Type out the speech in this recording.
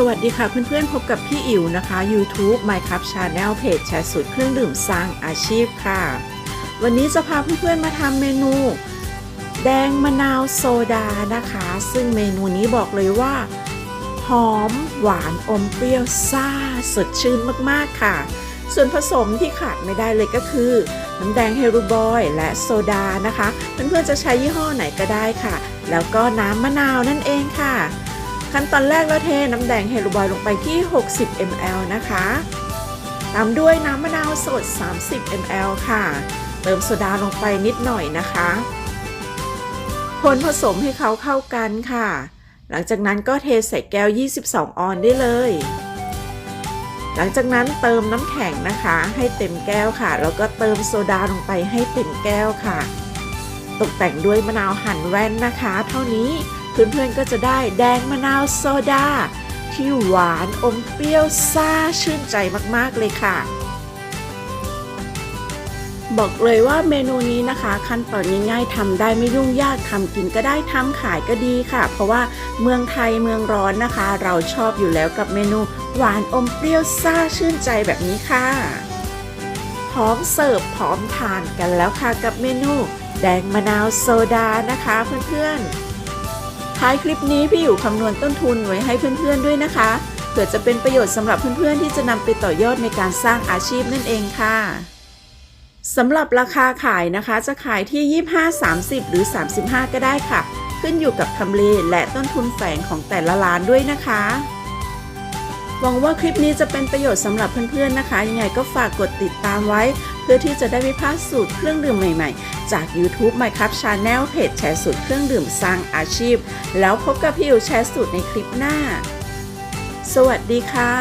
สวัสดีค่ะเพื่อนๆ พบกับพี่อิ๋วนะคะ YouTube Minecraft Channel เพจแชร์สูตรเครื่องดื่มสร้างอาชีพค่ะ วันนี้จะพาเพื่อนๆมาทำเมนู แดงมะนาวโซดานะคะ ซึ่งเมนูนี้บอกเลยว่า หอมหวานอมเปรี้ยวซ่าสดชื่นมากๆค่ะ ส่วนผสมที่ขาดไม่ได้เลยก็คือ น้ำแดงเฮรูบอยและโซดานะคะ เพื่อนๆจะใช้ยี่ห้อไหนก็ได้ค่ะ แล้วก็น้ำมะนาวนั่นเองค่ะ ขั้นตอนแรกเราเทน้ำแดงเฮลูบอยลงไปที่ 60 ml นะคะ ตามด้วยน้ำมะนาวสด 30 ml ค่ะ เติมโซดาลงไปนิดหน่อยนะคะคนผสมให้เขาเข้ากันค่ะ หลังจากนั้นก็เทใส่แก้ว 22 ออนได้เลย หลังจากนั้นเติมน้ำแข็งนะคะ ให้เต็มแก้วค่ะ แล้วก็เติมโซดาลงไปให้เต็มแก้วค่ะ ตกแต่งด้วยมะนาวหั่นแว่นนะคะ เท่านี้ เพื่อนๆก็จะได้แดงมะนาวโซดา ที่หวานอมเปรี้ยวซ่าชื่นใจมากๆเลยค่ะ บอกเลยว่าเมนูนี้นะคะ ขั้นตอนง่ายๆทำได้ไม่ยุ่งยากทำกินก็ได้ทำขายก็ดีค่ะ เพราะว่าเมืองไทยเมืองร้อนนะคะ เราชอบอยู่แล้วกับเมนูหวานอมเปรี้ยวซ่าชื่นใจแบบนี้ค่ะพร้อมเสิร์ฟพร้อมทานกันแล้วค่ะกับเมนูแดงมะนาวโซดานะคะเพื่อนๆ ท้ายคลิปนี้พี่อยู่คำนวณต้นทุนไว้ให้เพื่อนๆด้วยนะคะ เผื่อจะเป็นประโยชน์สำหรับเพื่อนๆที่จะนำไปต่อยอดในการสร้างอาชีพนั่นเองค่ะสำหรับราคาขายนะคะจะขายที่ 25 30 หรือ 35 ก็ได้ค่ะ ขึ้นอยู่กับทำเลและต้นทุนแฝงของแต่ละร้านด้วยนะคะ หวังว่าคลิปนี้จะเป็นประโยชน์สำหรับเพื่อนๆนะคะ ยังไงก็ฝากกดติดตามไว้ เพื่อที่จะได้ไม่พลาดสูตรเครื่องดื่มใหม่ๆ จาก YouTube My Cup Channel เพจแชร์สูตรเครื่องดื่มสร้างอาชีพ แล้วพบกับพี่อู๋แชร์สูตรในคลิปหน้า สวัสดีค่ะ